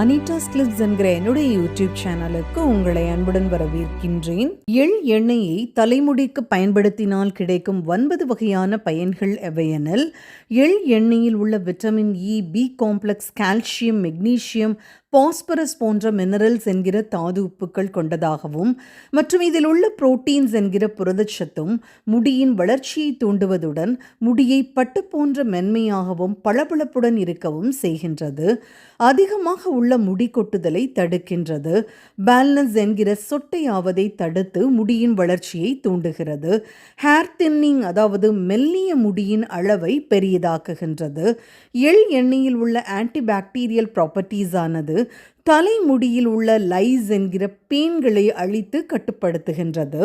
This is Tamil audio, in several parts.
அனிட்டாஸ் கிளிப்ஸ் என்கிற என்னுடைய யூடியூப் சேனலுக்கு உங்களை அன்புடன் வரவேற்கின்றேன். எள் எண்ணெயை தலைமுடிக்கு பயன்படுத்தினால் கிடைக்கும் ஒன்பது வகையான பயன்கள் எவையெனில் எள் எண்ணெயில் உள்ள vitamin E B complex calcium magnesium phosphorus போன்ற மினரல்ஸ் என்கிற தாது உப்புக்கள் கொண்டதாகவும் மற்றும் இதில் உள்ள புரோட்டீன்ஸ் என்கிற புரதச்சத்தும் முடியின் வளர்ச்சியை தூண்டுவதுடன் முடியை பட்டு போன்ற மென்மையாகவும் பளபளப்புடன் இருக்கவும் செய்கின்றது. அதிகமாக உள்ள முடி கொட்டுதலை தடுக்கின்றது. பேலன்ஸ் என்கிற சொட்டையாவதை தடுத்து முடியின் வளர்ச்சியை தூண்டுகிறது. ஹேர் தின்னிங் அதாவது மெல்லிய முடியின் அளவை பெரியதாக்குகின்றது எள் எண்ணெயில் உள்ள ஆன்டிபாக்டீரியல் ப்ராப்பர்ட்டிஸ் ஆனது தலைமுடியில் உள்ள லைஸ் என்கிற பேன்களை அழித்து கட்டுப்படுத்துகின்றது.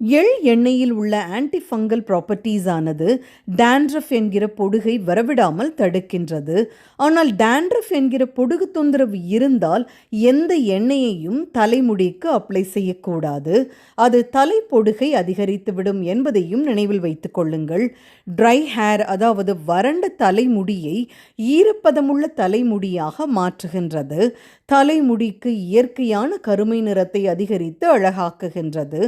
எள் எண்ணெயில் உள்ள ஆன்டி ஃபங்கல் ப்ராப்பர்ட்டிஸ் ஆனது டேண்ட்ரஃப் என்கிற பொடுகை வரவிடாமல் தடுக்கின்றது. ஆனால் டேண்ட்ரஃப் என்கிற பொடுகு தொந்தரவு இருந்தால் எந்த எண்ணெயையும் தலைமுடிக்கு அப்ளை செய்யக்கூடாது. அது தலை பொடுகை அதிகரித்துவிடும் என்பதையும் நினைவில் வைத்துக் கொள்ளுங்கள். ட்ரை ஹேர் அதாவது வறண்ட தலைமுடியை ஈரப்பதமுள்ள தலைமுடியாக மாற்றுகின்றது. தலைமுடிக்கு இயற்கையான கருமை நிறத்தை அதிகரித்து அழகாக்குகின்றது.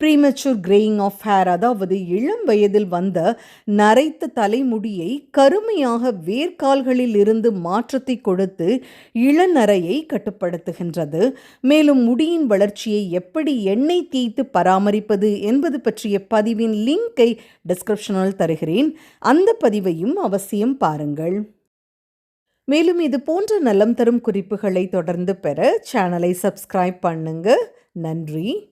ப்ரீமெச்சூர் கிரேயிங் ஆஃப் ஹேர் அதாவது இளம் வயதில் வந்த நரைத்த தலைமுடியை கருமையாக வேர்க்கால்களில் இருந்து மாற்றத்தை கொடுத்து இளநரையை கட்டுப்படுத்துகின்றது. மேலும் முடியின் வளர்ச்சியை எப்படி எண்ணெய் தேய்த்து பராமரிப்பது என்பது பற்றிய பதிவின் லிங்கை டிஸ்கிரிப்ஷனில் தருகிறேன். அந்த பதிவையும் அவசியம் பாருங்கள். மேலும் இது போன்ற நலம் தரும் குறிப்புகளை தொடர்ந்து பெற சேனலை சப்ஸ்கிரைப் பண்ணுங்க. நன்றி.